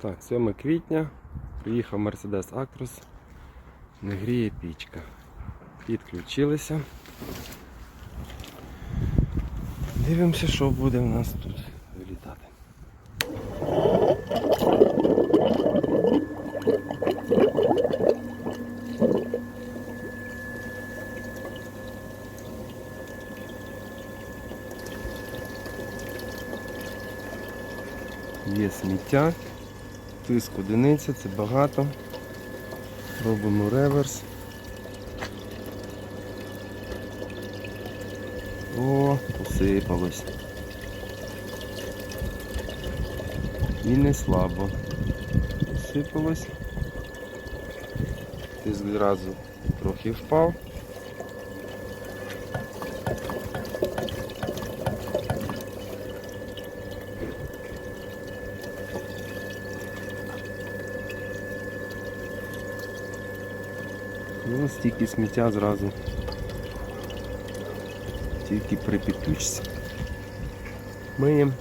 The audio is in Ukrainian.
Так, 7 квітня. Приїхав Mercedes Actros. Не гріє пічка. Підключилися. Дивимося, що буде в нас тут вилітати. Є сміття, тиск одиниця, це багато. Робимо реверс. О, посипалось. І не слабо. Посипалось. Тиск зразу трохи впав. Ну, стільки сміття зразу. Тільки при. Миємо.